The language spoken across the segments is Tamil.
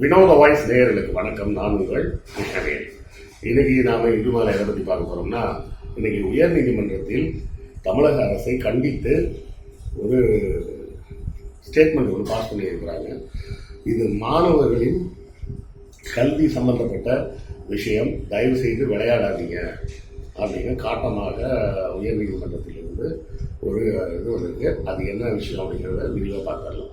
வினோத வாய்ஸ் நேயர்களுக்கு வணக்கம். நான் உங்கள் கிருஷ்ணவேல் இன்னைக்கு நாம இன்று மாலை எதை பற்றி பார்க்க போகிறோம்னா இன்னைக்கு உயர்நீதிமன்றத்தில் தமிழக அரசை கண்டித்து ஒரு ஸ்டேட்மெண்ட் ஒன்று பாஸ் பண்ணியிருக்கிறாங்க. இது மாணவர்களின் கல்வி சம்பந்தப்பட்ட விஷயம். தயவு செய்து விளையாடாதீங்க. அப்படின்னு காட்டமாக உயர்நீதிமன்றத்திலிருந்து ஒரு இது வந்திருக்கு. அது என்ன விஷயம் அப்படிங்கிறத விரிவாக பார்த்துடலாம்.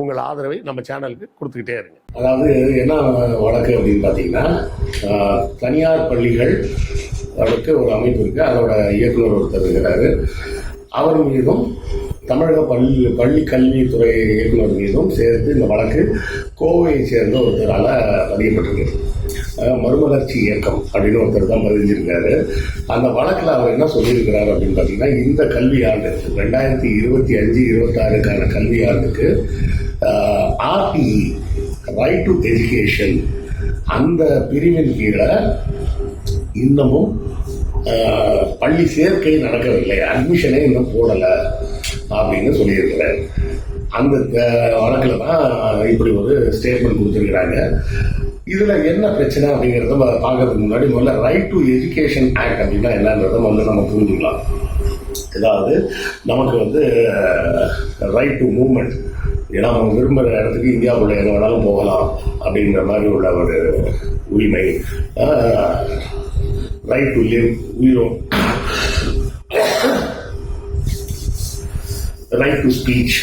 உங்கள் ஆதரவை நம்ம சேனலுக்கு கொடுத்துக்கிட்டே இருங்க. அதாவது என்ன வழக்கு அப்படின்னு பார்த்தீங்கன்னா தனியார் பள்ளிகள் அவருக்கு ஒரு அமைப்பு இருக்கு அதோட இயக்குனர் ஒருத்தர் இருக்கிறாரு. அவர் மீதும் தமிழக பள்ளி பள்ளி கல்வித்துறை இயக்குனர் மீதும் சேர்த்து இந்த வழக்கு கோவையை சேர்ந்த ஒருத்தரால் பதியப்பட்டிருக்கு. மறுமலர்ச்சி இயக்கம் அப்படின்னு ஒருத்தர் தான் பதிஞ்சிருக்காரு. அந்த வழக்கில் அவர் என்ன சொல்லியிருக்கிறார் அப்படின்னு பார்த்தீங்கன்னா இந்த கல்வியாண்டு ரெண்டாயிரத்தி இருபத்தி அஞ்சு இருபத்தாறுக்கான கல்வியாண்டுக்கு ஆர்டிஇ ரைட் டு எஜுகேஷன் அந்த பிரிவின் கீழே இன்னமும் பள்ளி சேர்க்கை நடக்கவில்லை. அட்மிஷனே இன்னும் போடலை அப்படின்னு சொல்லியிருக்கிறார். அந்த வழக்கில் தான் இப்படி ஒரு ஸ்டேட்மெண்ட் கொடுத்துருக்குறாங்க. இதில் என்ன பிரச்சனை அப்படிங்கிறத பார்க்கறதுக்கு முன்னாடி முதல்ல ரைட் டு எஜுகேஷன் ஆக்ட் அப்படின்னா என்னன்றதை முதல்ல நம்ம புரிஞ்சுக்கலாம். அதாவது நமக்கு வந்து ரைட் டு மூவ்மெண்ட் ஏன்னா அவங்க விரும்புகிற இடத்துக்கு இந்தியாவுக்குள்ள எங்கே வேணாலும் போகலாம் அப்படின்ற மாதிரி உள்ள ஒரு உரிமை. ரைட் டு லிவ் உயிரும் ரைட் டு ஸ்பீச்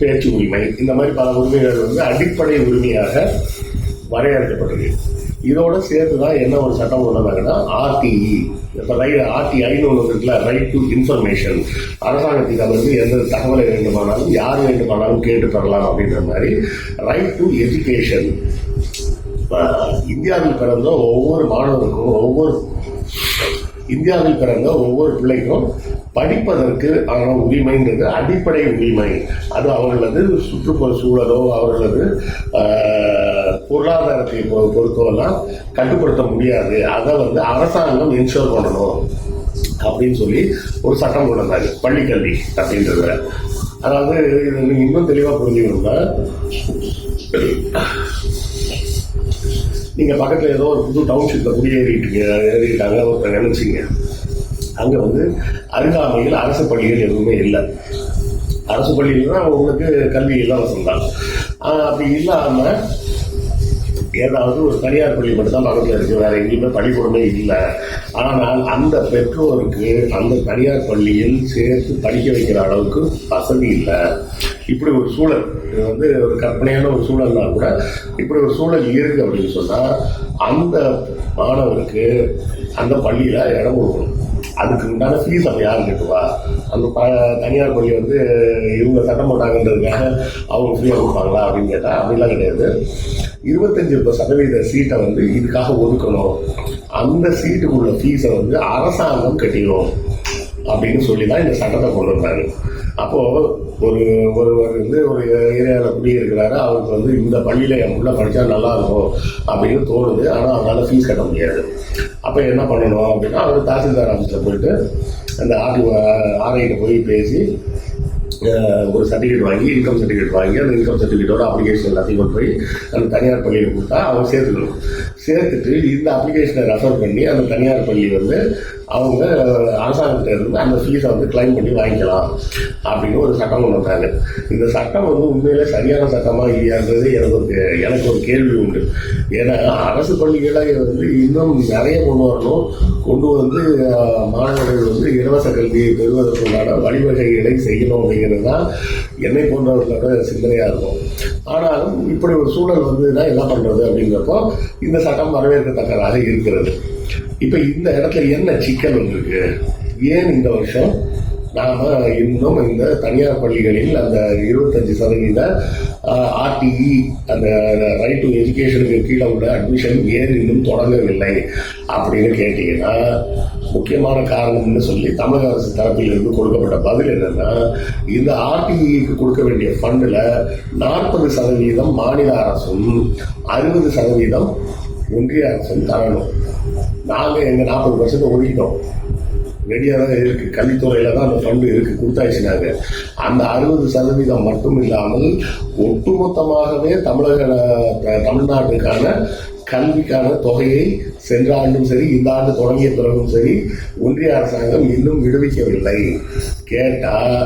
பேச்சு உரிமை. இந்த மாதிரி பல உரிமைகள் வந்து அடிப்படை உரிமையாக வரையறுக்கப்பட்டது இதோட சேர்த்து தான் என்ன ஒரு சட்டம் கொண்டு வந்தாங்கன்னா ஆர்டிஇ இப்போ ரை ஆர்டிஐன்னு ஒன்று இருக்குல்ல ரைட் டு இன்ஃபர்மேஷன் அரசாங்கத்துக்கு வந்து எந்த தகவலை வேண்டுமானாலும் யார் வேண்டுமானாலும் கேட்டு தரலாம் அப்படின்ற மாதிரி ரைட் டு எஜுகேஷன் இந்தியாவில் பிறந்த ஒவ்வொரு மாணவருக்கும் ஒவ்வொரு இந்தியாவில் பிறந்த ஒவ்வொரு பிள்ளைக்கும் படிப்பதற்கு ஆன உரிமைன்றது அடிப்படை உரிமை. அது அவர்களது சுற்றுப்புற சூழலோ அவர்களது பொருளாதாரத்தை பொ- கட்டுப்படுத்த முடியாது. அதை வந்து அரசாங்கம் இன்ஷூர் பண்ணணும் அப்படின்னு சொல்லி ஒரு சட்டம் கொண்டு வந்தாங்க பள்ளிக்கல்வி அப்படின்றத. அதாவது இது இன்னும் தெளிவாக புரிஞ்சுக்கணும்னா நீங்க பக்கத்துல ஏதோ ஒரு புது டவுன்ஷிப்ல குடியேறிட்டு ஏறிட்டாங்க ஒருத்தர் நினைச்சிங்க. அங்க வந்து அருகாமையில் அரசு பள்ளிகள் எதுவுமே இல்லை. அரசு பள்ளியில்னா உங்களுக்கு கல்வி இலவசம் தான் ஆஹ் அப்படி இல்லாம ஏதாவது ஒரு தனியார் பள்ளி மட்டும்தான் பக்கத்தில் இருக்குது வேறு எங்கேயுமே பள்ளிக்கூடமே இல்லை. ஆனால் அந்த பெற்றோருக்கு அந்த தனியார் பள்ளியில் சேர்த்து படிக்க வைக்கிற அளவுக்கு வசதி இல்லை. இப்படி ஒரு சூழல். இது வந்து ஒரு கற்பனையான ஒரு சூழல்னா கூட இப்படி ஒரு சூழல் இருக்குது அப்படின்னு சொன்னால் அந்த மாணவருக்கு அந்த பள்ளியில் இடம் கொடுக்கணும். அதுக்கு உண்டான ஃபீஸ் அப்போ யார் கட்டுவா? அந்த ப தனியார் பள்ளி வந்து இவங்க சட்டம் போட்டாங்கன்றதுக்காக அவங்க ஃப்ரீயாக கொடுப்பாங்களா அப்படின்னு கேட்டால் அப்படிலாம் கிடையாது. இருபத்தஞ்சி சதவீத சீட்டை வந்து இதுக்காக ஒதுக்கணும். அந்த சீட்டுக்குள்ள ஃபீஸை வந்து அரசாங்கம் கட்டிடும் அப்படின்னு சொல்லி தான் இந்த சட்டத்தை கொண்டு வந்தாங்க அப்போது ஒரு ஒருவர் வந்து ஒரு ஏரியாவில் குடியிருக்கிறாரு அவருக்கு வந்து இந்த பள்ளியில் என் பிள்ளை படித்தா நல்லா இருக்கும் அப்படின்னு தோணுது. ஆனால் அவரால் ஃபீஸ் கட்ட முடியாது. அப்போ என்ன பண்ணணும் அப்படின்னா அவர் தாசில்தார் ஆஃபீஸில் போயிட்டு அந்த ஆர்டி ஆர்ஐகிட்ட போய் பேசி ஒரு சர்டிஃபிகேட் வாங்கி இன்கம் சர்டிஃபிகேட் வாங்கி அந்த இன்கம் சர்டிஃபிகேட்டோட அப்ளிகேஷன் எல்லாத்தையும் கொண்டு போய் அந்த தனியார் பள்ளியில் கொடுத்தா அவங்க சேர்த்துக்கணும். சேர்த்துட்டு இந்த அப்ளிகேஷனை ரெஃபர் பண்ணி அந்த தனியார் பள்ளி வந்து அவங்க அரசாங்கத்தில் இருந்து அந்த ஃபீஸை வந்து கிளைம் பண்ணி வாங்கிக்கலாம் அப்படின்னு ஒரு சட்டம் கொண்டு வந்தாங்க இந்த சட்டம் வந்து உண்மையிலே சரியான சட்டமாக இல்லையான்றது எனக்கு ஒரு எனக்கு ஒரு கேள்வி உண்டு. ஏன்னா அரசு பள்ளிகளை வந்து இன்னும் நிறைய கொண்டு வரணும். கொண்டு வந்து மாணவர்கள் வந்து இலவச கல்வியை பெறுவதற்குண்டான வழிவகைகளை செய்யணும் அப்படிங்கிறது தான் என்னை போன்றவர்களோட சிந்தனையாக இருக்கும். ஆனாலும் இப்படி ஒரு சூழல் வந்து என்ன பண்ணுறது அப்படிங்கிறப்போ இந்த சட்டம் வரவேற்கத்தக்கதாக இருக்கிறது. இப்போ இந்த இடத்துல என்ன சிக்கல் வந்திருக்கு? ஏன் இந்த வருஷம் நாம இன்னும் இந்த தனியார் பள்ளிகளில் அந்த இருபத்தஞ்சு சதவீத ஆர்டிஇ அந்த ரைட் டு எஜுகேஷனுக்கு கீழே உள்ள அட்மிஷன் ஏன் இன்னும் தொடங்கவில்லை அப்படின்னு கேட்டீங்கன்னா முக்கியமான காரணம்னு சொல்லி தமிழக அரசு தரப்பிலிருந்து கொடுக்கப்பட்ட பதில் என்னன்னா இந்த ஆர்டிஇக்கு கொடுக்க வேண்டிய ஃபண்டில் நாற்பது சதவீதம் மாநில அரசும் அறுபது சதவீதம் ஒன்றிய அரசன் தரணும் நாங்கள் எங்கள் நாற்பது வருஷத்தை ஒதுக்கிட்டோம். ரெடியாக தான் இருக்குது கல்வித்துறையில் தான் அந்த ஃபண்டு இருக்குது கொடுத்தாச்சுனாங்க அந்த அறுபது சதவீதம் மட்டும் இல்லாமல் ஒட்டுமொத்தமாகவே தமிழக த- தமிழ்நாட்டுக்கான கல்விக்கான தொகையை சென்ற ஆண்டும் சரி இந்த ஆண்டு தொடங்கிய பிறகும் சரி ஒன்றிய அரசாங்கம் இன்னும் விடுவிக்கவில்லை. கேட்டால்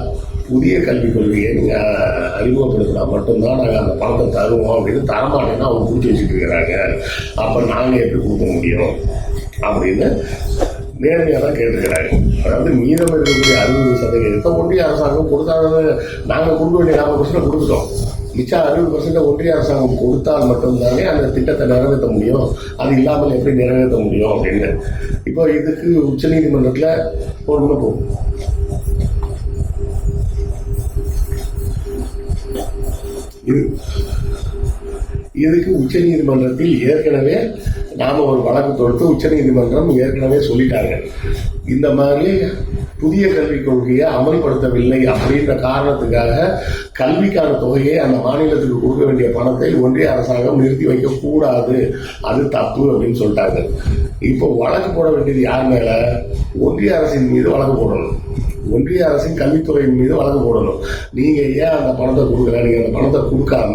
புதிய கல்விக் கொள்கையை நீங்கள் அறிமுகப்படுத்தினா மட்டும்தான் நாங்கள் அந்த பணத்தை தருவோம் அப்படின்னு தரமாட்டேன்னா அவங்க பிடிச்சி வச்சுட்டு இருக்கிறாங்க அப்போ நாங்கள் எப்படி கொடுக்க முடியும் அப்படின்னு நேர்மையாக தான் கேட்டுக்கிறாங்க. அதாவது மீதம் இருக்கக்கூடிய அறுபது சதவீதத்தை ஒன்றிய அரசாங்கம் கொடுத்தாங்க நாங்கள் கொடுக்க வேண்டிய நாற்பது பர்சன்ட் கொடுத்துட்டோம். மிச்சம் அறுபது பர்சன்ட் ஒன்றிய அரசாங்கம் கொடுத்தால் மட்டும்தானே அந்த திட்டத்தை நிறைவேற்ற முடியும். அது இல்லாமல் எப்படி நிறைவேற்ற முடியும் அப்படின்னு. இப்போ இதுக்கு உச்சநீதிமன்றத்தில் ஒன்று போகும் இது. இதுக்கு உச்சநீதிமன்றத்தில் ஏற்கனவே நாம் ஒரு வழக்கு தொடுத்து உச்சநீதிமன்றம் ஏற்கனவே சொல்லிட்டாங்க இந்த மாதிரி புதிய கல்விக் கொள்கையை அமல்படுத்தவில்லை அப்படின்ற காரணத்துக்காக கல்விக்கான தொகையை அந்த மாநிலத்துக்கு கொடுக்க வேண்டிய பணத்தை ஒன்றிய அரசாங்கம் நிறுத்தி வைக்கக்கூடாது அது தப்பு அப்படின்னு சொல்லிட்டாங்க இப்போ வழக்கு போட வேண்டியது யார் மேல? ஒன்றிய அரசின் மீது வழக்கு போடணும். ஒன்றிய அரசின் கல்வித்துறையின் மீது வழக்கு போடணும். நீங்க ஏன் அந்த பணத்தை கொடுக்கல? நீங்க அந்த பணத்தை கொடுக்காம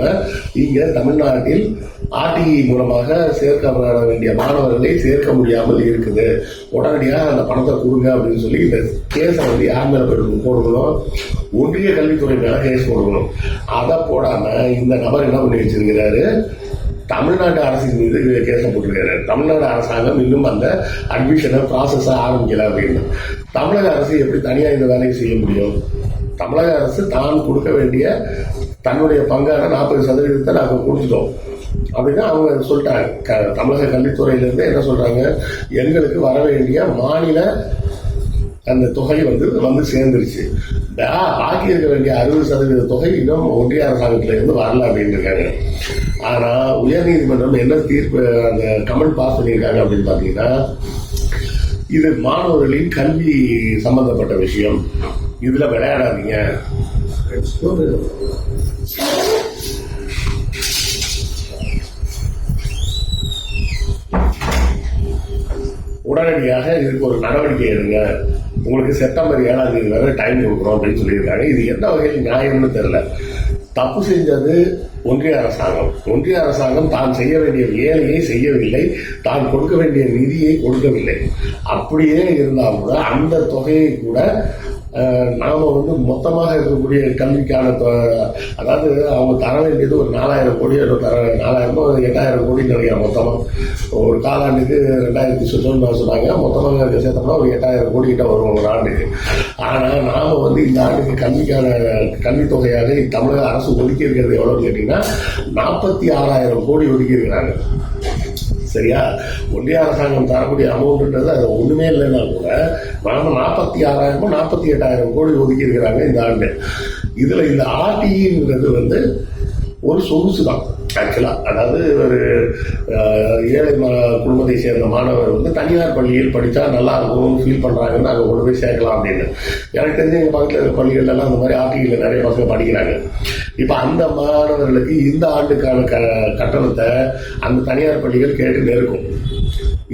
நீங்க தமிழ்நாட்டில் ஆர்டிஇ மூலமாக சேர்க்கப்பட வேண்டிய மாணவர்களை சேர்க்க முடியாமல் இருக்குது. உடனடியாக அந்த பணத்தை கொடுங்க அப்படின்னு சொல்லி இந்த கேஸை வந்து யார் மேல போய் போடணும்? ஒன்றிய கல்வித்துறை மேல கேஸ் போடணும். அதை போடாம இந்த நபர் என்ன பண்ணி வச்சிருக்கிறாரு? தமிழ்நாடு அரசின் மீது கேஸை போட்டிருக்காரு. தமிழ்நாடு அரசாங்கம் இன்னும் அந்த அட்மிஷனை ப்ராசஸை ஆரம்பிக்கல அப்படின்னு. தமிழக அரசு எப்படி தனியாக இந்த வேலையை செய்ய முடியும்? தமிழக அரசு தான் கொடுக்க வேண்டிய தன்னுடைய பங்கான நாற்பது சதவீதத்தை நாங்கள் கொடுத்துட்டோம். அப்படின்னு அவங்க சொல்லிட்டாங்க. க- தமிழக கல்வித்துறையிலேருந்து என்ன சொல்கிறாங்க எங்களுக்கு வர வேண்டிய மாநில அந்த தொகை வந்து வந்து சேர்ந்துருச்சு. பாக்கி இருக்க வேண்டிய அறுபது சதவீத தொகை இன்னும் ஒன்றிய அரசாங்கத்துல இருந்து வரல அப்படின்னு இருக்காங்க. ஆனா உயர்நீதிமன்றம் என்ன தீர்ப்பு அந்த கமெண்ட் பாஸ் பண்ணியிருக்காங்க அப்படின்னு பாத்தீங்கன்னா இது மாணவர்களின் கல்வி சம்பந்தப்பட்ட விஷயம். இதுல விளையாடாதீங்க. உடனடியாக இதுக்கு ஒரு நடவடிக்கை எடுங்க. உங்களுக்கு செப்டம்பர் ஏழாம் தேதி வரை டைம் கொடுக்குறோம் அப்படின்னு சொல்லியிருக்காங்க. இது எந்த வகையில் நியாயம்னு தெரில தப்பு செஞ்சது ஒன்றிய அரசாங்கம். ஒன்றிய அரசாங்கம் தான் செய்ய வேண்டிய வேலையை செய்யவில்லை. தான் கொடுக்க வேண்டிய நிதியை கொடுக்கவில்லை. அப்படியே இருந்தால் கூட அந்த தொகையை கூட நாம் வந்து மொத்தமாக இருக்கக்கூடிய கல்விக்கான தொ- அதாவது அவங்க தர வேண்டியது ஒரு நாலாயிரம் கோடி தர நாலாயிரமோ எட்டாயிரம் கோடி நினைக்கிறேன் மொத்தமாக ஒரு காலாண்டுக்கு ரெண்டாயிரத்தி சொச்சம் சொன்னாங்க. மொத்தமாக சேர்த்தோம்னா ஒரு எட்டாயிரம் கோடி கிட்ட வரும் ஒரு ஆண்டுக்கு. ஆனால் நாம் வந்து இந்த ஆண்டுக்கு கல்விக்கான கல்வித் தொகையாக தமிழக அரசு ஒதுக்கி இருக்கிறது எவ்வளோன்னு கேட்டிங்கன்னா நாற்பத்தி ஆறாயிரம் கோடி ஒதுக்கி இருக்கிறாங்க. சரியா? ஒன்றிய அரசாங்கம் தரக்கூடிய அமௌண்ட்ன்றது அது ஒண்ணுமே இல்லைன்னா கூட நாம நாற்பத்தி ஆறாயிரமோ நாற்பத்தி எட்டாயிரம் கோடி ஒதுக்கி இருக்கிறாங்க இந்த ஆண்டு. இதுல இந்த ஆர்டிஇங்கிறது வந்து ஒரு சொகுசு தான் ஆக்சுவலாக அதாவது ஒரு ஏழை ம குடும்பத்தை சேர்ந்த மாணவர் வந்து தனியார் பள்ளியில் படித்தா நல்லா இருக்கும் ஃபீல் பண்ணுறாங்கன்னு அங்கே கொண்டு போய் சேர்க்கலாம் அப்படின்னு. எனக்கு தெரிஞ்சு எங்கள் பக்கத்தில் இருக்கிற பள்ளிகள்லாம் அந்த மாதிரி ஆர்டிகளில் நிறைய பசங்க படிக்கிறாங்க. இப்போ அந்த மாணவர்களுக்கு இந்த ஆண்டுக்கான க கட்டணத்தை அந்த தனியார் பள்ளிகள் கேட்டு நெருக்கும்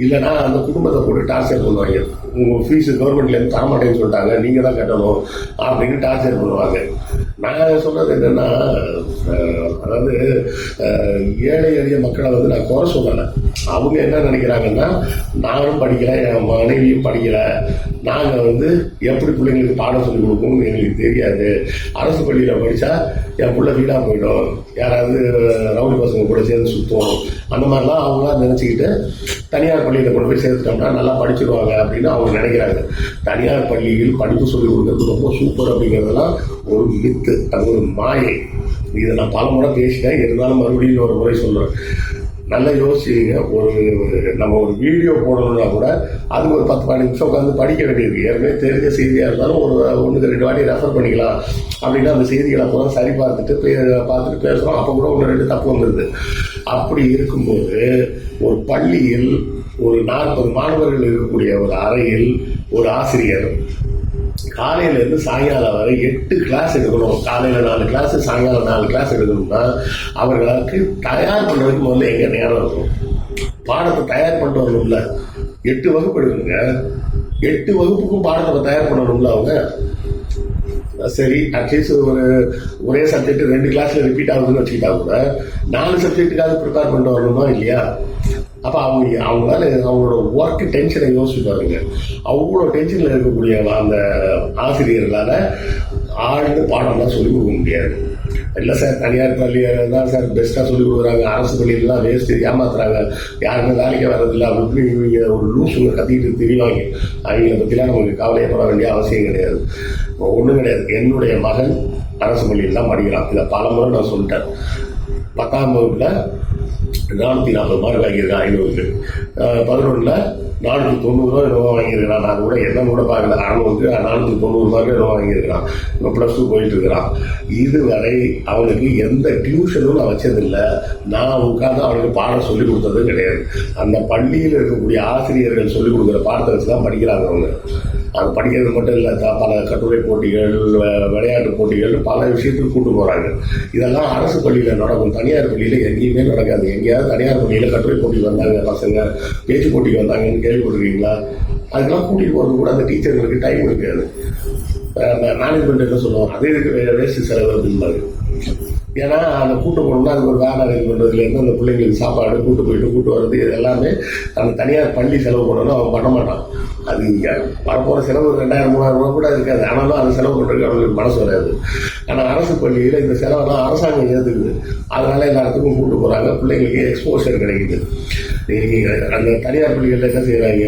இல்லைன்னா அந்த குடும்பத்தை போட்டு டார்ச்சர் பண்ணுவாங்க. உங்கள் ஃபீஸு கவர்மெண்ட்லேருந்து தரமாட்டேன்னு சொல்லிட்டாங்க. நீங்கள் தான் கட்டணும் அப்படின்னு டார்ச்சர் பண்ணுவாங்க. நான் சொன்னது என்னன்னா அதாவது ஏழை எளிய மக்களை வந்து நான் குறை சொல்லலை. அவங்க என்ன நினைக்கிறாங்கன்னா நானும் படிக்கிறேன் என் மனைவியும் படிக்கல. நாங்கள் வந்து எப்படி பிள்ளைங்களுக்கு பாடம் சொல்லிக் கொடுக்கணும்னு எங்களுக்கு தெரியாது. அரசு பள்ளியில் படித்தா என் பிள்ளை வீடாக போயிடும். யாராவது ரவுடி பசங்க கூட சேர்ந்து சுற்றுவோம் அந்த மாதிரிலாம் அவங்களாம் நினச்சிக்கிட்டு தனியார் பள்ளியில் கொண்டு போய் சேர்த்துட்டோம்னா நல்லா படிச்சிடுவாங்க அப்படின்னு அவங்க நினைக்கிறாங்க. தனியார் பள்ளியில் படிப்பு சொல்லிக் கொடுக்கறது ரொம்ப சூப்பர் அப்படிங்கிறதெல்லாம் ஒரு மித்து அது ஒரு மாயை. இதை நான் பல முறை பேசிட்டேன். இருந்தாலும் மறுபடியும் ஒரு முறை சொல்கிறேன் நல்லா யோசிச்சுங்க ஒரு நம்ம ஒரு வீடியோ போடணும்னா கூட அது ஒரு பத்து பதினஞ்சு நிமிஷம் உட்காந்து படிக்க வேண்டியது. ஏற்கனவே தெரிஞ்ச செய்தியாக இருந்தாலும் ஒரு ஒன்றுக்கு ரெண்டு வாட்டி ரெஃபர் பண்ணிக்கலாம். அப்படின்னா அந்த செய்திகளை பூரா சரி பார்த்துட்டு பே பார்த்துட்டு பேசுகிறோம் அப்போ கூட ஒன்று ரெண்டு தப்பு வந்துடுது அப்படி இருக்கும்போது ஒரு பள்ளியில் ஒரு நாற்பது மாணவர்கள் இருக்கக்கூடிய ஒரு அறையில் ஒரு ஆசிரியர் காலையில இருந்து சாயங்காலம் வரை எட்டு கிளாஸ் எடுக்கணும். காலையில நாலு கிளாஸ் சாயங்காலம் நாலு கிளாஸ் எடுக்கணும்னா அவர்களுக்கு தயார் பண்ணுறதுக்கு முதல்ல எங்க நேரம் இருக்கும்? பாடத்தை தயார் பண்ணிட்டு வரணும்ல. எட்டு வகுப்பு எடுக்கணுங்க. எட்டு வகுப்புக்கும் பாடத்தை தயார் பண்ணணும்ல அவங்க? சரி அட்லீஸ்ட் ஒரு ஒரே சப்ஜெக்ட் ரெண்டு கிளாஸ்ல ரிப்பீட் ஆகுதுன்னு வச்சுக்கிட்டா கூட நாலு சப்ஜெக்ட்டுக்காவது ப்ரிப்பேர் பண்ணிட்டு வரணுமா இல்லையா? அப்போ அவங்க அவங்களால அவங்களோட ஒர்க் டென்ஷனை யோசிச்சு பாருங்க. அவ்வளோ டென்ஷனில் இருக்கக்கூடிய அந்த ஆசிரியர்களால் ஆழ்ந்து பாடம்லாம் சொல்லிக் கொடுக்க முடியாது. இல்லை சார் தனியார் பள்ளியாக தான் சார் பெஸ்ட்டாக சொல்லிக் கொடுக்குறாங்க. அரசு பள்ளியிலாம் வேஸ்ட்டு ஏமாத்துறாங்க. யாருமே வேலைக்கு வர்றதில்ல. அப்படி இவங்க ஒரு லூஸுங்க கத்திக்கிட்டு தெரிவாங்க. அவங்கள பற்றிலாம் நமக்கு கவலையப்பட வேண்டிய அவசியம் கிடையாது. ஒன்றும் கிடையாது. என்னுடைய மகன் அரசு பள்ளியில் தான் படிக்கிறான். இதை பல முறை நான் சொல்லிட்டேன். பத்தாம் வகுப்பில் நானூற்றி நாற்பது மார்க் வாங்கியிருக்கான் ஐநூறுக்கு. பதினொன்றில் நானூற்றி தொண்ணூறுரூவா என்னவோ வாங்கியிருக்கிறான். நான் கூட என்ன கூட பார்க்கல. அறநூறுக்கு நானூற்றி தொண்ணூறு மார்க் என்னவோ வாங்கியிருக்கிறான். இப்போ ப்ளஸ் டூ போயிட்டு இருக்கிறான் இதுவரை அவனுக்கு எந்த டியூஷனும் நான் வச்சதில்லை. நான் உட்காந்து அவனுக்கு பாடம் சொல்லிக் கொடுத்ததும் கிடையாது. அந்த பள்ளியில் இருக்கக்கூடிய ஆசிரியர்கள் சொல்லிக் கொடுக்குற பாடத்தை வச்சு தான் படிக்கிறாங்க அவங்க. அது படிக்கிறது மட்டும் இல்லை பல கட்டுரை போட்டிகள் விளையாட்டு போட்டிகள் பல விஷயத்துக்கு கூட்டு போகிறாங்க இதெல்லாம் அரசு பள்ளியில் நடக்கும். தனியார் பள்ளியில் எங்கேயுமே நடக்காது. எங்கேயாவது தனியார் பள்ளியில் கட்டுரை போட்டிக்கு வந்தாங்க பசங்க பேச்சு போட்டிக்கு வந்தாங்கன்னு கேள்விப்பட்டிருக்கீங்களா? அதுக்கெல்லாம் கூட்டிகிட்டு போகிறது கூட அந்த டீச்சர்களுக்கு டைம் இருக்காது. மேனேஜ்மெண்ட் என்ன சொல்லுவோம் அதே இதுக்கு வேஸ்ட் செலவு அப்படிம்பாரு ஏன்னா அந்த கூட்டு போகணும்னா அதுக்கு ஒரு வேன் அரேஞ்ச் பண்ணுறதுலேருந்து அந்த பிள்ளைங்களுக்கு சாப்பாடு கூட்டு போயிட்டு கூட்டு வர்றது இது எல்லாமே அந்த தனியார் பள்ளி செலவு பண்ணணும் அவன் பண்ண மாட்டான் அது இங்கே வரப்போகிற செலவு ரெண்டாயிரம் மூணாயிரம் ரூபா கூட இருக்காது. ஆனாலும் அது செலவு பண்ணுறதுக்கு அவங்களுக்கு மனசு வராது. ஆனால் அரசு பள்ளியில் இந்த செலவெல்லாம் அரசாங்கம் ஏற்றுக்குது அதனால எல்லா இடத்துக்கும் கூட்டு போகிறாங்க பிள்ளைங்களுக்கு எக்ஸ்போஷர் கிடைக்குது. நீங்க அந்த தனியார் பள்ளிகளில் என்ன செய்கிறாங்க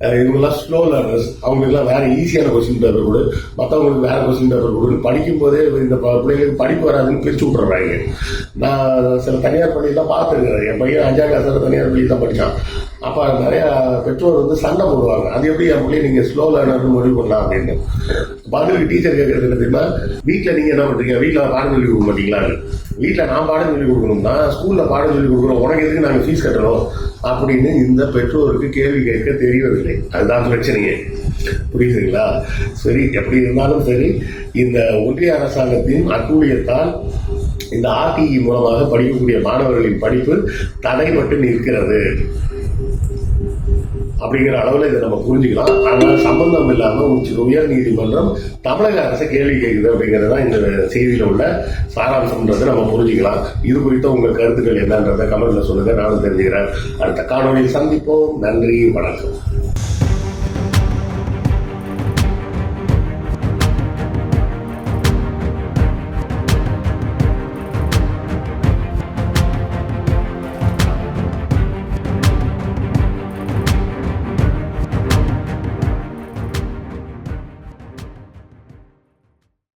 இவங்கெல்லாம் ஸ்லோ லேர்னர்ஸ் அவங்களுக்குலாம் வேற ஈஸியான கொஸ்டின் பேப்பர் கொடு. மற்றவங்களுக்கு வேற கொஸ்டின் பேப்பர் கொடு. படிக்கும் போதே இந்த பிள்ளைங்களுக்கு படிப்பு வராதுன்னு பிரிச்சு விட்டுறாங்க. நான் சில தனியார் பள்ளியெல்லாம் பார்த்துருக்கிறேன். என் பையன் அஞ்சாம் கிளாஸ் தனியார் பள்ளியில் தான் படித்தான் அப்போ நிறைய பெற்றோர் வந்து சண்டை போடுவாங்க. அது எப்படி என் பிள்ளை நீங்கள் ஸ்லோ லேர்னர்னு முடிவு பண்ணலாம் அப்படின்னு. பதிலுக்கு டீச்சர் கேட்கறது என்ன தெரியுமா? வீட்டில் நீங்கள் என்ன பண்ணுறீங்க வீட்டில் பாடம் சொல்லி கொடுக்க மாட்டீங்களா? வீட்டில் நான் பாடம் சொல்லி கொடுக்கணும்னா ஸ்கூலில் பாடம் சொல்லி கொடுக்குறோம் உனக்கு எதுக்கு நாங்கள் ஃபீஸ் கட்டணும்? அப்படின்னு இந்த பெற்றோருக்கு கேள்வி கேட்க தெரியவதில்லை அதுதான் பிரச்சனையே. புரியுதுங்களா? சரி எப்படி இருந்தாலும் சரி இந்த ஒன்றிய அரசாங்கத்தின் அட்டூழியத்தால் இந்த ஆர்டிஇ மூலமாக படிக்கக்கூடிய மாணவர்களின் படிப்பு தடைபட்டு நிற்கிறது. அப்படிங்கிற அளவில் இதை நம்ம புரிஞ்சுக்கலாம். ஆனால் சம்பந்தம் இல்லாமல் உச்ச உயர் நீதிமன்றம் தமிழக அரசை கேள்வி கேட்குது அப்படிங்கிறது தான் இந்த செய்தியில் உள்ள சாராம்சம்ன்றதை நம்ம புரிஞ்சுக்கலாம். இது குறித்த உங்கள் கருத்துக்கள் என்னன்றதை கமெண்ட்ல சொல்லுங்க. நானும் தெரிஞ்சுக்கிறேன். அடுத்த காணொலியில் சந்திப்போம். நன்றி வணக்கம்.